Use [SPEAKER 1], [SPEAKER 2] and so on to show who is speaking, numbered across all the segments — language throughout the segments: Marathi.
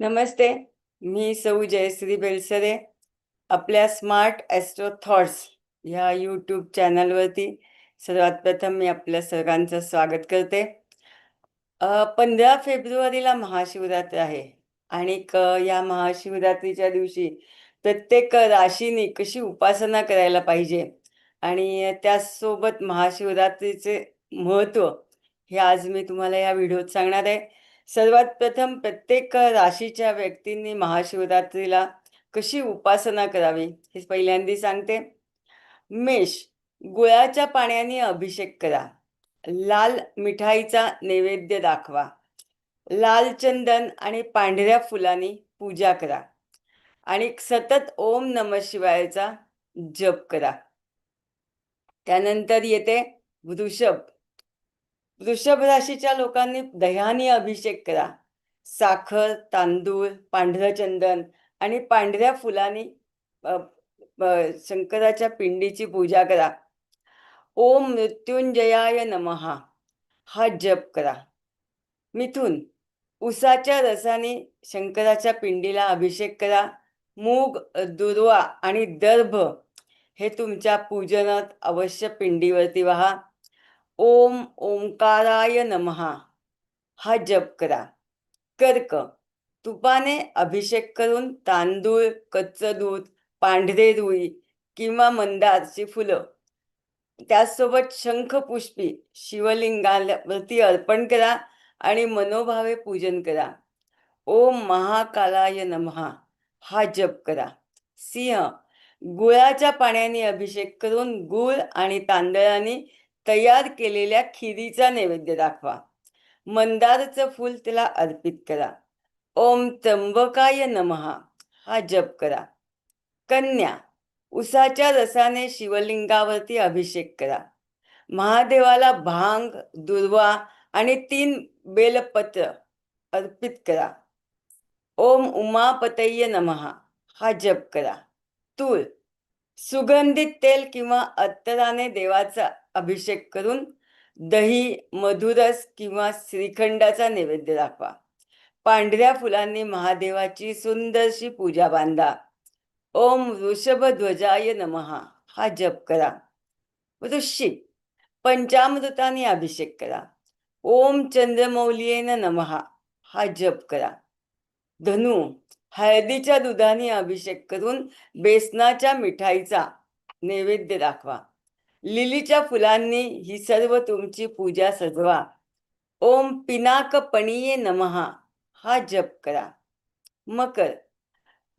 [SPEAKER 1] नमस्ते मी सौ जयश्री बेलसरे आपल्या स्मार्ट ॲस्ट्रो थॉट्स ह्या यूट्यूब चॅनलवरती सर्वात प्रथम मी आपल्या सर्वांचं स्वागत करते. पंधरा फेब्रुवारीला महाशिवरात्र आहे आणि या महाशिवरात्रीच्या दिवशी प्रत्येक राशीने कशी उपासना करायला पाहिजे आणि त्यासोबत महाशिवरात्रीचे महत्त्व हे आज मी तुम्हाला या व्हिडिओत सांगणार आहे. सर्वात प्रथम प्रत्येक राशीच्या व्यक्तींनी महाशिवरात्रीला कशी उपासना करावी हे पहिल्यांदी सांगते. मेष गुळाच्या पाण्याने अभिषेक करा. लाल मिठाईचा नैवेद्य दाखवा. लाल चंदन आणि पांढऱ्या फुलांनी पूजा करा. आणि सतत ओम नम शिवायचा जप करा. त्यानंतर येते वृषभ. वृषभ राशीच्या लोकांनी दह्याने अभिषेक करा. साखर तांदूळ पांढरं चंदन आणि पांढऱ्या फुलांनी शंकराच्या पिंडीची पूजा करा. ओम मृत्युंजयाय नमहा हा जप करा. मिथून उसाच्या रसाने शंकराच्या पिंडीला अभिषेक करा. मूग दुर्वा आणि दर्भ हे तुमच्या पूजनात अवश्य पिंडीवरती व्हा. ओम ओंकाराय नमहा हा जप करा. कर्क तुपाने अभिषेक करून तांदूळ कच्च दूध पांढरे रुई किंवा मंदारची फुलं त्याचसोबत शंखपुष्पी शिवलिंगावरती अर्पण करा आणि मनोभावे पूजन करा. ओम महाकालाय नमहा हा जप करा. सिंह गुळाच्या पाण्याने अभिषेक करून गुळ आणि तांदळाने तयार केलेल्या खिरीचा नैवेद्य दाखवा. मंदारचं फूल त्याला अर्पित करा. ओम त्र्यंबकाय नमहा. हा जप करा. कन्या उसाच्या रसाने शिवलिंगावरती अभिषेक करा. महादेवाला भांग दुर्वा आणि तीन बेलपत्र अर्पित करा. ओम उमापतय नमहा. हा जप करा. तूळ सुगंधित तेल किंवा अत्तराने देवाचा अभिषेक करून दही मधुरस किंवा श्रीखंडाचा नैवेद्य दाखवा. पांढऱ्या फुलांनी महादेवाची सुंदरशी पूजा बांधा. ओम ध्वजाय नमहा हा जप करा. वृश्चिक पंचामृताने अभिषेक करा. ओम चंद्रमौलीयेन नमहा हा जप करा. धनु हळदीच्या दुधाने अभिषेक करून बेसनाच्या मिठाईचा नैवेद्य दाखवा. लिलीच्या फुलांनी ही सर्व तुमची पूजा सजवा. ओम पिनाक पणीये नमहा. हा जप करा. मकर.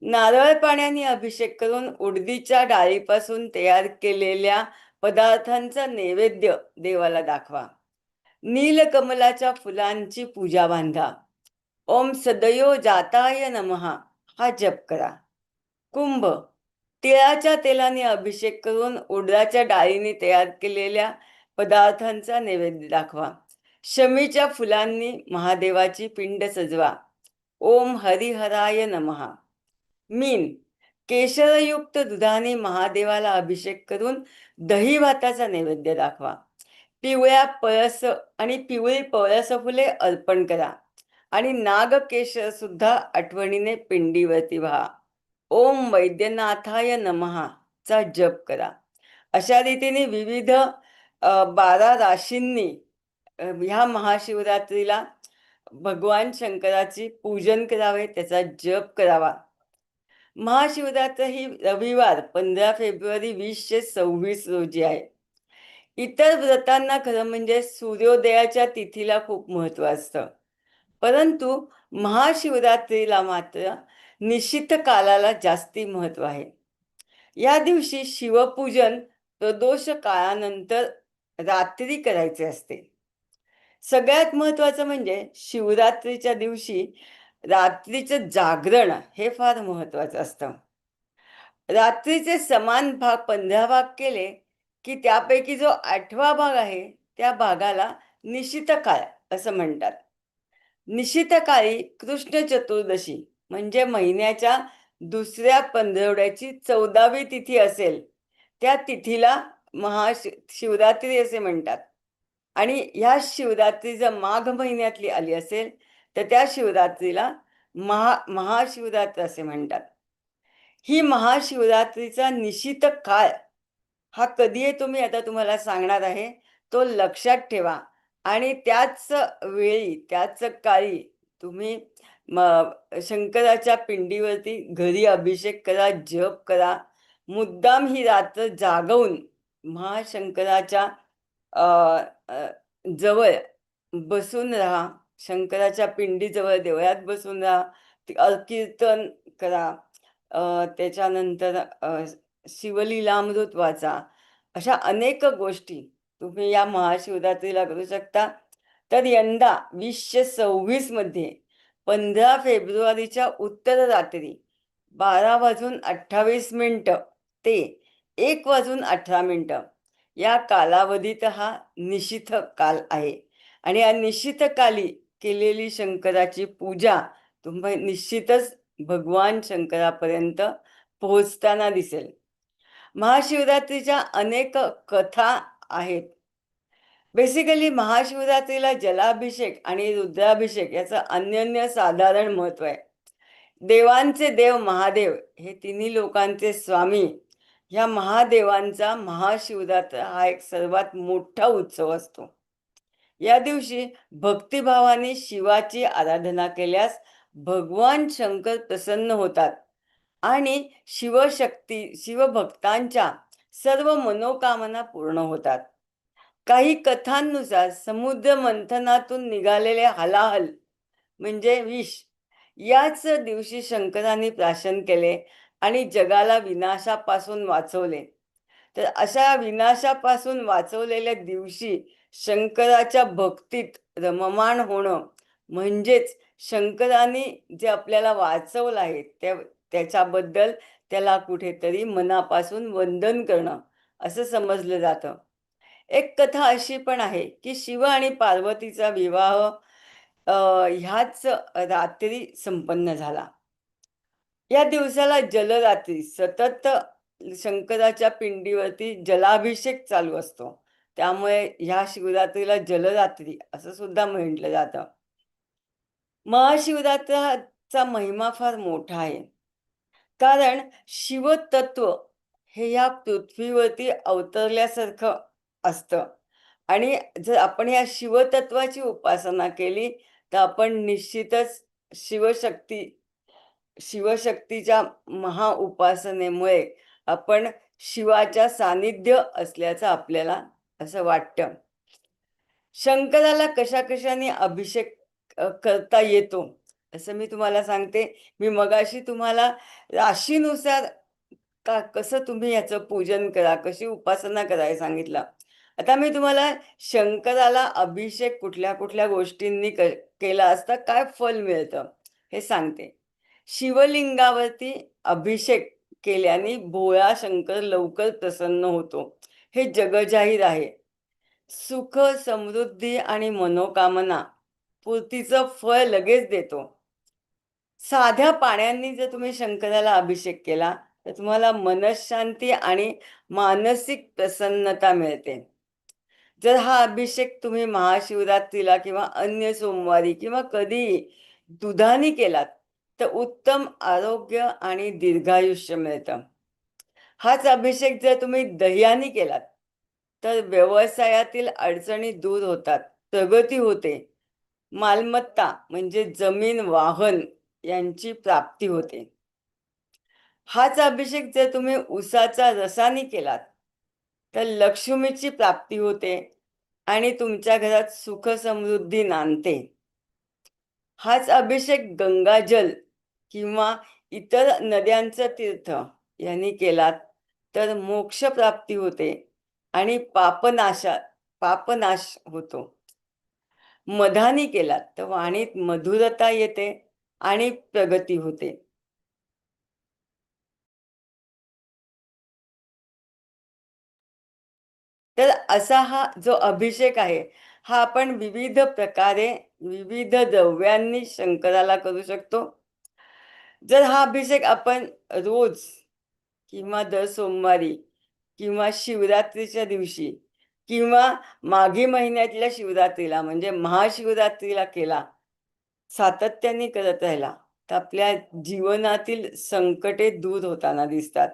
[SPEAKER 1] नारळ पाण्याने अभिषेक करून उडदीच्या डाळीपासून तयार केलेल्या पदार्थांचा नैवेद्य देवाला दाखवा. नीलकमलाच्या फुलांची पूजा बांधा. ओम सदयो जाताय नमहा. हा जप करा. कुंभ. तिळाच्या तेलाने अभिषेक करून उडदाच्या डाळीने तयार केलेल्या पदार्थांचा नैवेद्य दाखवा. शमीच्या फुलांनी महादेवाची पिंड सजवा. ओम हरिहराय नमहा मीन केशरयुक्त दुधाने महादेवाला अभिषेक करून दही भाताचा नैवेद्य दाखवा. पिवळ्या पळस आणि पिवळी पळस फुले अर्पण करा. आणि नागकेश सुद्धा आठवणीने पिंडीवरती व्हा. ओम वैद्यनाथाय नमहा चा जप करा. अशा रीतीने विविध बारा राशींनी ह्या महाशिवरात्रीला भगवान शंकराची पूजन करावे त्याचा जप करावा. महाशिवरात्र ही रविवार पंधरा फेब्रुवारी वीसशे सव्वीस रोजी आहे. इतर व्रतांना खरं म्हणजे सूर्योदयाच्या तिथीला खूप महत्त्व असतं. परंतु महाशिवरात्रीला मात्र निश्चित कालाला जास्ती महत्त्व आहे. या दिवशी शिवपूजन प्रदोष काळानंतर रात्री करायचे असते. सगळ्यात महत्वाचं म्हणजे शिवरात्रीच्या दिवशी रात्रीचं जागरण हे फार महत्वाचं असतं. रात्रीचे समान भाग पंधरा भाग केले की त्यापैकी जो आठवा भाग आहे त्या भागाला निशितकाळ असं म्हणतात. निशितकाळी कृष्ण चतुर्दशी म्हणजे महिन्याच्या दुसऱ्या पंधरवड्याची चौदावी तिथी असेल. त्या तिथीला महाशि शिवरात्री असे म्हणतात. आणि ह्या शिवरात्री जर माघ महिन्यातली आली असेल तर त्या शिवरात्रीला महा महाशिवरात्र असे म्हणतात. ही महाशिवरात्रीचा निशित काळ हा कधी आहे तुम्ही आता तुम्हाला सांगणार आहे तो लक्षात ठेवा. आणि त्याच वेळी त्याच काळी तुम्ही शंकराच्या पिंडीवरती घरी अभिषेक करा जप करा. मुद्दाम ही रात्र जागवून महाशंकराच्या जवळ बसून राहा. शंकराच्या पिंडीजवळ देवळात बसून राहा. ते अ, कीर्तन करा त्याच्यानंतर शिवलीलामृत वाचा. अशा अनेक गोष्टी तुम्ही या महाशिवरात्रीला करू शकता. तर यंदा वीसशे सव्वीसमध्ये पंधरा फेब्रुवारीच्या उत्तर रात्री बारा वाजून अठ्ठावीस मिनटं ते एक वाजून अठरा मिनटं या कालावधीत हा निशिथ काल आहे. आणि या निशिथ काली केलेली शंकराची पूजा तुम्ही निश्चितच भगवान शंकरापर्यंत पोहोचताना दिसेल. महाशिवरात्रीच्या अनेक कथा आहेत. बेसिकली महाशिवरात्रीला जलाभिषेक आणि रुद्राभिषेक याचं अन्यन्य साधारण महत्त्व आहे. देवांचे देव महादेव हे तिन्ही लोकांचे स्वामी. ह्या महादेवांचा महाशिवरात्र हा एक सर्वात मोठा उत्सव असतो. या दिवशी भक्तिभावाने शिवाची आराधना केल्यास भगवान शंकर प्रसन्न होतात. आणि शिवशक्ती शिवभक्तांच्या सर्व मनोकामना पूर्ण होतात. काही कथांनुसार समुद्र मंथनातून निघालेले हलाहल म्हणजे विष याच दिवशी शंकरांनी प्राशन केले आणि जगाला विनाशापासून वाचवले. तर अशा विनाशापासून वाचवलेल्या दिवशी शंकराच्या भक्तीत रममाण होणं म्हणजेच शंकरांनी जे आपल्याला वाचवलं आहे त्या त्याच्याबद्दल त्याला कुठेतरी मनापासून वंदन करणं असं समजलं जातं. एक कथा अशी पण आहे की शिव आणि पार्वतीचा विवाह अ, ह्याच रात्री संपन्न झाला. या दिवसाला जलरात्री सतत शंकराच्या पिंडीवरती जलाभिषेक चालू असतो. त्यामुळे ह्या शिवरात्रीला जलरात्री असं सुद्धा म्हटलं जातं. महाशिवरात्राचा महिमा फार मोठा आहे. कारण शिवतत्व हे या पृथ्वीवरती अवतरल्यासारखं असतं. आणि जर आपण या शिवतत्वाची उपासना केली तर आपण निश्चितच शिवशक्ती शिवशक्तीच्या महा उपासनेमुळे आपण शिवाच्या सानिध्य असल्याचं आपल्याला असं वाटतं. शंकराला कशा कशाने अभिषेक करता येतो असं मी तुम्हाला सांगते. मी मगाशी तुम्हाला राशीनुसार का कसं तुम्ही याचं पूजन करा कशी उपासना करायला सांगितलं? आता मी तुम्हाला शंकराला अभिषेक कुठल्या कुठल्या गोष्टींनी क केला असता काय फल मिळतं हे सांगते. शिवलिंगावरती अभिषेक केल्याने भोळा शंकर लवकर प्रसन्न होतो. हे जगजाहीर आहे. सुख समृद्धी आणि मनोकामना पूर्तीचं फळ लगेच देतो. साध्या पाण्याने जर तुम्ही शंकराला अभिषेक केला तर तुम्हाला मनशांती आणि मानसिक प्रसन्नता मिळते. जर हा अभिषेक तुम्ही महाशिवरात्रीला किंवा अन्य सोमवारी किंवा कधीही दुधाने केलात तर उत्तम आरोग्य आणि दीर्घायुष्य मिळतं. हाच अभिषेक जर तुम्ही दह्याने केलात तर व्यवसायातील अडचणी दूर होतात प्रगती होते. मालमत्ता म्हणजे जमीन वाहन यांची प्राप्ती होते. हाच अभिषेक जर तुम्ही उसाचा रसाने केलात तर लक्ष्मीची प्राप्ती होते आणि तुमच्या घरात सुख समृद्धी नांदते. हाच अभिषेक गंगाजल किंवा इतर नद्यांचं तीर्थ यांनी केलात तर मोक्ष प्राप्ती होते आणि पापनाशा पापनाश होतो. मधानी केलात तर वाणीत मधुरता येते आणि प्रगती होते. तर असा हा जो अभिषेक आहे हा आपण विविध प्रकारे विविध द्रव्यांनी शंकराला करू शकतो. जर हा अभिषेक आपण रोज किंवा दर सोमवारी किंवा शिवरात्रीच्या दिवशी किंवा माघी महिन्यातल्या शिवरात्रीला म्हणजे महाशिवरात्रीला केला सातत्याने करत राहिला तर आपल्या जीवनातील संकटे दूर होताना दिसतात.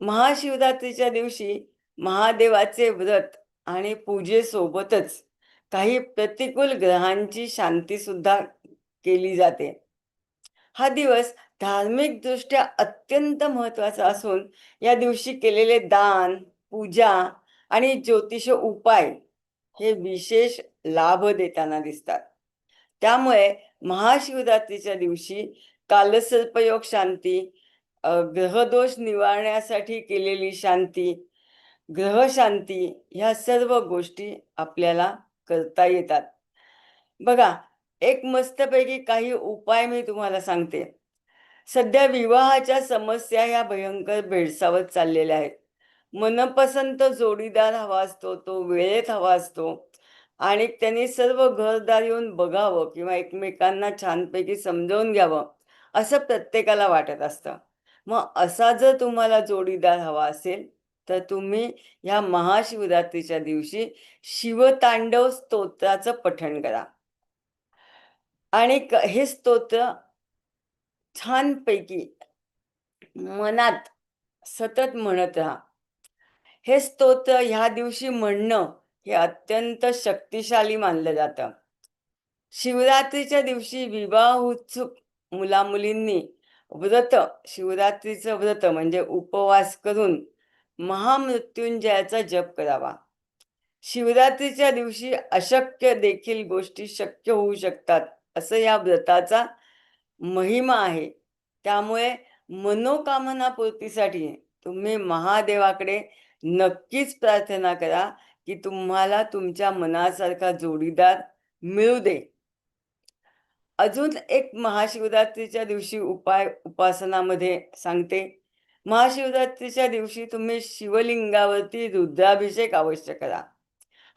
[SPEAKER 1] महाशिवरात्रीच्या दिवशी महादेवाचे व्रत आणि पूजेसोबतच काही प्रतिकूल ग्रहांची शांती सुद्धा केली जाते. हा दिवस धार्मिकदृष्ट्या अत्यंत महत्त्वाचा असून या दिवशी केलेले दान पूजा आणि ज्योतिष उपाय हे विशेष लाभ देताना दिसतात. त्यामुळे महाशिवरात्रीच्या दिवशी कालसर्पयोग शांती ग्रहदोष निवारण्यासाठी केलेली शांती ग्रहशांती ह्या सर्व गोष्टी आपल्याला करता येतात. बघा एक मस्तपैकी काही उपाय मी तुम्हाला सांगते. सध्या विवाहाच्या समस्या ह्या भयंकर भेडसावत चाललेल्या आहेत. मनपसंत जोडीदार हवा असतो तो वेळेत हवा असतो आणि त्यांनी सर्व घरदार येऊन बघावं किंवा एकमेकांना छानपैकी समजावून घ्यावं असं प्रत्येकाला वाटत असतं. मग असा जर तुम्हाला जोडीदार हवा असेल तर तुम्ही ह्या महाशिवरात्रीच्या दिवशी शिवतांडव स्तोत्राचं पठण करा. आणि हे स्तोत्र छानपैकी मनात सतत म्हणत राहा. हे स्तोत्र ह्या दिवशी म्हणणं हे अत्यंत शक्तिशाली मानलं जातं. शिवरात्रीच्या दिवशी विवाह उत्सुक मुलामुलींनी व्रत शिवरात्रीचं व्रत म्हणजे उपवास करून महामृत्युंजयाचा जप करावा. शिवरात्रीच्या दिवशी अशक्य देखील गोष्टी शक्य होऊ शकतात असं या व्रताचा महिमा आहे. त्यामुळे मनोकामना पूर्तीसाठी तुम्ही महादेवाकडे नक्कीच प्रार्थना करा की तुम्हाला तुमच्या मनासारखा जोडीदार मिळू दे. अजून एक महाशिवरात्रीच्या दिवशी उपाय उपासनामध्ये सांगते. महाशिवरात्रीच्या दिवशी तुम्ही शिवलिंगावरती रुद्राभिषेक अवश्य करा.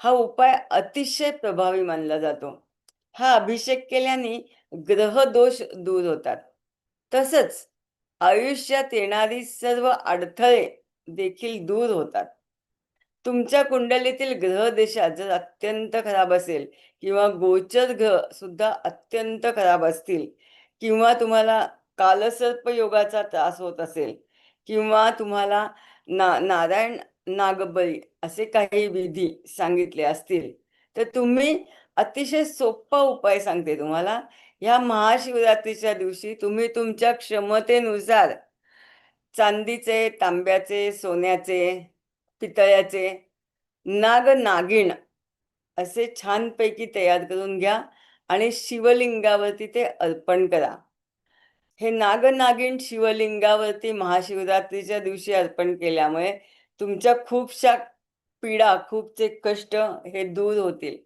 [SPEAKER 1] हा उपाय अतिशय प्रभावी मानला जातो. हा अभिषेक केल्याने ग्रह दोष दूर होतात. तसंच आयुष्यात येणारी सर्व अडथळे देखील दूर होतात. तुमच्या कुंडलीतील ग्रह देशा जर अत्यंत खराब असेल किंवा गोचर ग्रह सुद्धा अत्यंत खराब असतील किंवा तुम्हाला कालसर्प योगाचा त्रास होत असेल किंवा तुम्हाला ना नारायण नागबळी असे काही विधी सांगितले असतील तर तुम्ही अतिशय सोपा उपाय सांगते तुम्हाला. ह्या महाशिवरात्रीच्या दिवशी तुम्ही तुमच्या क्षमतेनुसार चांदीचे तांब्याचे सोन्याचे पितळ्याचे नाग नागिण असे छानपैकी तयार करून घ्या आणि शिवलिंगावरती ते अर्पण करा. हे नागनागिन शिवलिंगावरती महाशिवरात्रीच्या दिवशी अर्पण केल्यामुळे तुमच्या खूपशा पीडा खूपचे कष्ट हे दूर होतील.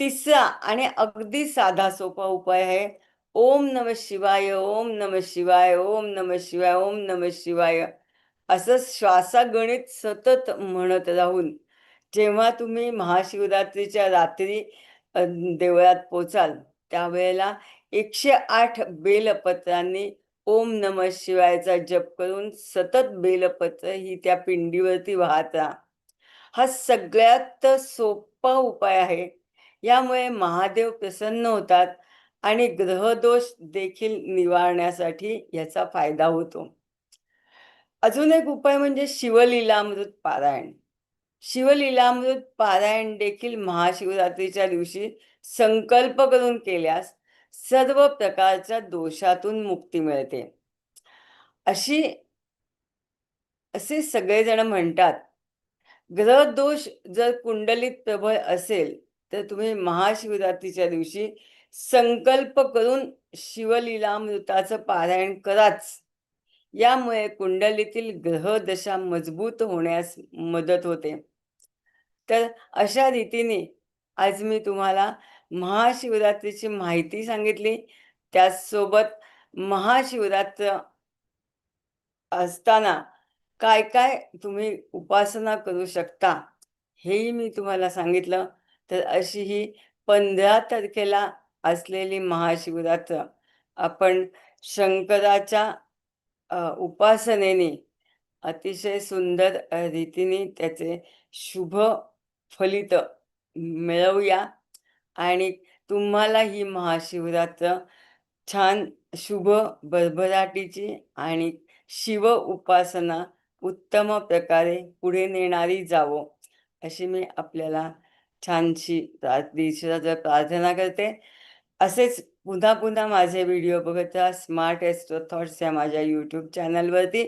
[SPEAKER 1] तिसरा आणि अगदी साधा सोपा उपाय आहे. ओम नम शिवाय ओम नम शिवाय ओम नम शिवाय ओम नम शिवाय असं श्वासागणित सतत म्हणत राहून जेव्हा तुम्ही महाशिवरात्रीच्या रात्री देवळात पोचाल त्यावेळेला एकशे आठ बेलपत्रांनी ओम नम शिवायचा जप करून सतत बेलपत्र ही त्या पिंडीवरती वाहत. राहा हा सगळ्यात सोपा उपाय आहे. यामुळे महादेव प्रसन्न होतात आणि ग्रहदोष देखील निवारण्यासाठी याचा फायदा होतो. अजून एक उपाय म्हणजे शिवलीलामृत पारायण. शिवलीलामृत पारायण देखील महाशिवरात्रीच्या दिवशी संकल्प करून केल्यास सर्व प्रकारच्या दोषातून मुक्ती मिळते. अशी असे सगळेजण म्हणतात ग्रह दोष जर कुंडलीत प्रबळ असेल तर तुम्ही महाशिवरात्रीच्या दिवशी संकल्प करून शिवलीलामृताचं पारायण कराच. यामुळे कुंडलीतील ग्रह दशा मजबूत होण्यास मदत होते. तर अशा रीतीने आज मी तुम्हाला महाशिवरात्रीची माहिती सांगितली. त्याचसोबत महाशिवरात्र असताना काय काय तुम्ही उपासना करू शकता हेही मी तुम्हाला सांगितलं. तर अशी ही पंधरा तारखेला असलेली महाशिवरात्र आपण शंकराच्या उपासनेने अतिशय सुंदर रीतीने त्याचे शुभ फलित मिळवूया. आणि तुम्हाला ही महाशिवरात्र छान शुभ भरभराटीची आणि शिव उपासना उत्तम प्रकारे पुढे नेणारी जावो अशी मी आपल्याला छानशी प्रार्थना प्रार्थना करते. असेच पुन्हा पुन्हा माझे व्हिडिओ बघत राहा. स्मार्ट एस्ट्रो थॉट्स या माझ्या यूट्यूब चॅनलवरती.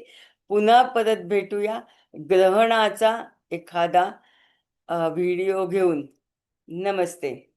[SPEAKER 1] पुन्हा परत भेटूया ग्रहणाचा एखादा व्हिडिओ घेऊन. नमस्ते.